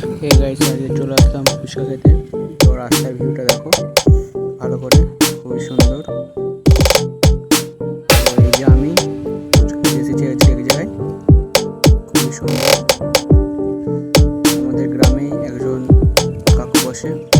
Hey guys আজকে চলে আসলাম ফুচকা তো রাস্তার ভিউটা দেখো। ভালো করে, খুবই সুন্দর। এই যে আমি এসেছি হচ্ছে এক জায়গায়। খুবই সুন্দর। আমাদের গ্রামে একজন কাকু বসে।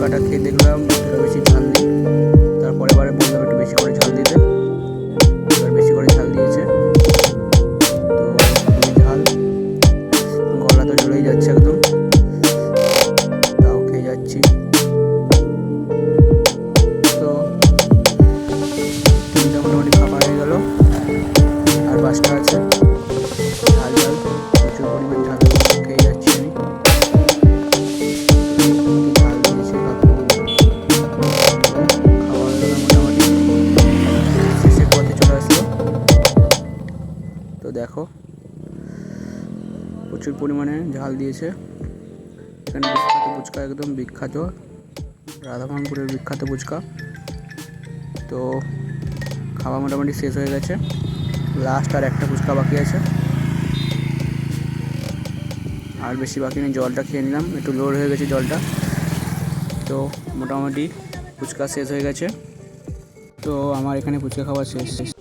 ফুচকাটা খেয়ে দেখলাম এতটা বেশি ঝাল নেই। তারপরে বারে বললাম একটু বেশি করে ঝাল দিতে। এবার বেশি করে ঝাল দিয়েছে। তো ঝাল। গলা তো জ্বলেই যাচ্ছে একদম। তাও খেয়ে যাচ্ছি। তো তিনটা মোটামুটি খাওয়া হয়ে গেল। আর পাঁচটা আছে। দেখো। প্রচুর পরিমাণে ঝাল দিয়েছে। এখানে বিখ্যাত ফুচকা একদম বিখ্যাত। রাধামোহনপুরের বিখ্যাত ফুচকা। তো খাওয়া মোটামুটি শেষ হয়ে গেছে। লাস্ট আর একটা ফুচকা বাকি আছে। আর বেশি বাকি নেই, জলটা খেয়ে নিলাম। একটু লোড হয়ে গেছে জলটা। তো মোটামুটি ফুচকা শেষ হয়ে গেছে। তো আমার এখানে ফুচকা খাওয়া শেষ।